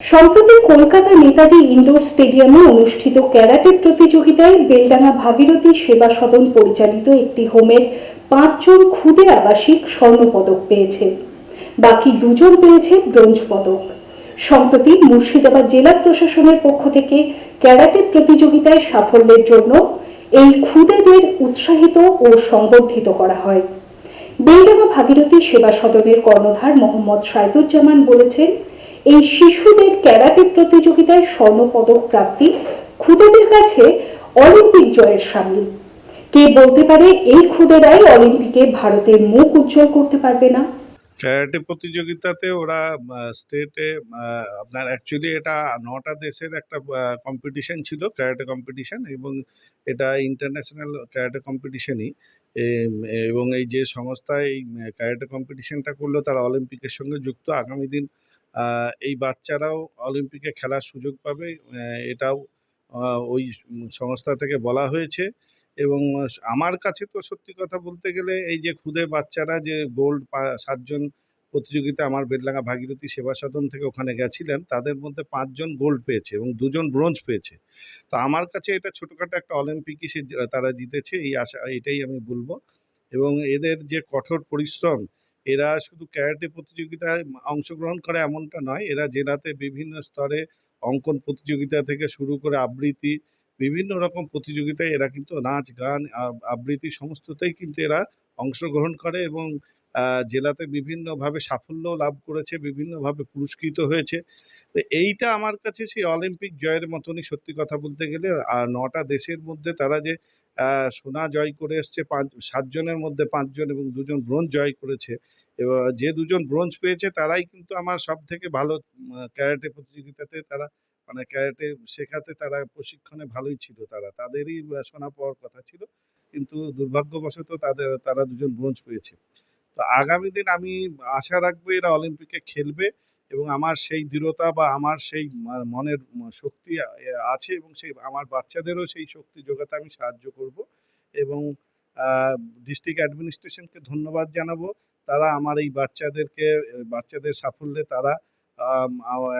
সম্প্রতি কলকাতা নেতাজি ইন্ডোর স্টেডিয়ামে অনুষ্ঠিত ক্যারাটে প্রতিযোগিতায় বেলডাঙ্গা ভাগীরথী সেবা সদন পরিচালিত একটি হোমের পাঁচজন ক্ষুদে আবাসিক স্বর্ণপদক পেয়েছে। বাকি দুজন পেয়েছে ব্রোঞ্জ পদক। সম্প্রতি মুর্শিদাবাদ জেলা প্রশাসনের পক্ষ থেকে ক্যারাটে প্রতিযোগিতায় সাফল্যের জন্য এই ক্ষুদেদের উৎসাহিত ও সংবর্ধিত করা হয়। বেলডাঙ্গা ভাগীরথী সেবা সদনের কর্ণধার মোহাম্মদ সাইদুজ্জামান বলেছেন এই শিশুদের ক্যারাটে প্রতিযোগিতায় স্বর্ণপদক প্রাপ্তি খুদেদের কাছে অলিম্পিক জয়ের সামিল কে বলতে পারে এই খুদেরাই অলিম্পিকে ভারতের মুখ উজ্জ্বল করতে পারবে না? ক্যারাটে প্রতিযোগিতাতে ওরা স্টেটে আপনার অ্যাকচুয়ালি এটা নটা দেশের একটা কম্পিটিশন ছিল, ক্যারাটে কম্পিটিশন এবং এটা ইন্টারন্যাশনাল ক্যারাটে কম্পিটিশনই এবং এই যে সংস্থা এই ক্যারাটে কম্পিটিশনটা করল, তারা অলিম্পিকের সঙ্গে যুক্ত। আগামী দিন এই বাচ্চারাও অলিম্পিকে খেলার সুযোগ পাবে। এটাও ওই সংস্থা থেকে বলা হয়েছে। এবং আমার কাছে তো সত্যি কথা বলতে গেলে এই যে খুদে বাচ্চারা যে গোল্ড সাতজন প্রতিযোগিতা আমার বেলডাঙ্গা ভাগীরথী সেবা সদন থেকে ওখানে গেছিলেন, তাদের মধ্যে পাঁচজন গোল্ড পেয়েছে এবং দুজন ব্রোঞ্জ পেয়েছে। তো আমার কাছে এটা ছোটোখাটো একটা অলিম্পিকই সে তারা জিতেছে, এই আশা, এটাই আমি বলব। এবং এদের যে কঠোর পরিশ্রম এরা শুধু ক্যারাটে প্রতিযোগিতায় অংশগ্রহণ করে এমনটা নয়, এরা জেলাতে বিভিন্ন স্তরে অঙ্কন প্রতিযোগিতা থেকে শুরু করে আবৃত্তি, বিভিন্ন রকম প্রতিযোগিতায় এরা কিন্তু নাচ, গান আবৃত্তি সমস্ততেই কিন্তু এরা অংশগ্রহণ করে এবং জেলাতে বিভিন্নভাবে সাফল্য লাভ করেছে, বিভিন্নভাবে পুরস্কৃত হয়েছে। তো এইটা আমার কাছে সেই অলিম্পিক জয়ের মতনই সত্যি কথা বলতে গেলে। আর নটা দেশের মধ্যে তারা যে সোনা জয় করে এসছে, পাঁচ সাতজনের মধ্যে পাঁচজন এবং দুজন ব্রোঞ্জ জয় করেছে। এবার যে দুজন ব্রোঞ্জ পেয়েছে, তারাই কিন্তু আমার সব থেকে ভালো ক্যারাটে প্রতিযোগিতাতে তারা মানে ক্যারাটে শেখাতে তারা প্রশিক্ষণে ভালোই ছিল তারা। তাদেরই সোনা পাওয়ার কথা ছিল। কিন্তু দুর্ভাগ্যবশত তাদের, তারা দুজন ব্রোঞ্জ পেয়েছে। তো আগামী দিন আমি আশা রাখব এরা অলিম্পিকে খেলবে এবং আমার সেই দৃঢ়তা বা আমার সেই মনের শক্তি আছে এবং সেই আমার বাচ্চাদেরও সেই শক্তি যোগাতে আমি সাহায্য করব এবং ডিস্ট্রিক্ট অ্যাডমিনিস্ট্রেশনকে ধন্যবাদ জানাব। তারা আমার এই বাচ্চাদেরকে বাচ্চাদের সাফল্যে তারা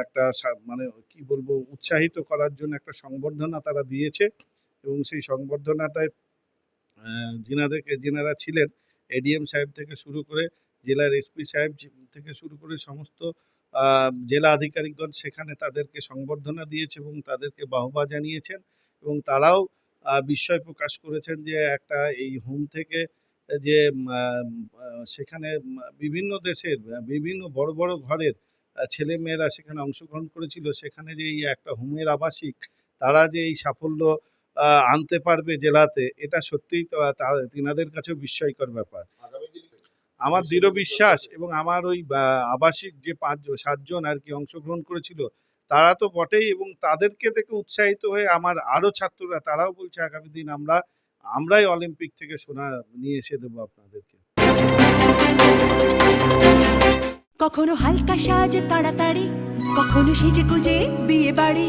একটা মানে কি বলব, উৎসাহিত করার জন্য একটা সংবর্ধনা তারা দিয়েছে এবং সেই সংবর্ধনাটায় যিনাদেরকে, যিনারা ছিলেন এডিএম সাহেব থেকে শুরু করে জেলার এসপি সাহেব থেকে শুরু করে সমস্ত জেলা আধিকারিকগণ সেখানে তাদেরকে সংবর্ধনা দিয়েছে এবং তাদেরকে বাহবা জানিয়েছেন এবং তারাও বিস্ময় প্রকাশ করেছেন যে একটা এই হোম থেকে যে সেখানে বিভিন্ন দেশের, বিভিন্ন বড় বড় ঘরের ছেলে মেয়েরা সেখানে অংশগ্রহণ করেছিল। সেখানে যে এই একটা হোমের আবাসিক, তারা যে এই সাফল্য আনতে পারবে জেলাতে এটা সত্যিই তো, আহ, তা- তিনাদের কাছেও বিস্ময়কর ব্যাপার। আমার দৃঢ় বিশ্বাস এবং আমার ওই আবাসিক যে পাঁচ সাতজন আর কি অংশগ্রহণ করেছিল তারা তো বটেই এবং তাদেরকে দেখে উৎসাহিত হয়ে আমার আরও ছাত্ররা তারাও বলছে আগামী দিন আমরা আমরাই অলিম্পিক থেকে সোনা নিয়ে এসে দেবো আপনাদেরকে। কখনো হালকা সাজ তাড়াতাড়ি কখনো সেজে গুজে বিয়ে বাড়ি।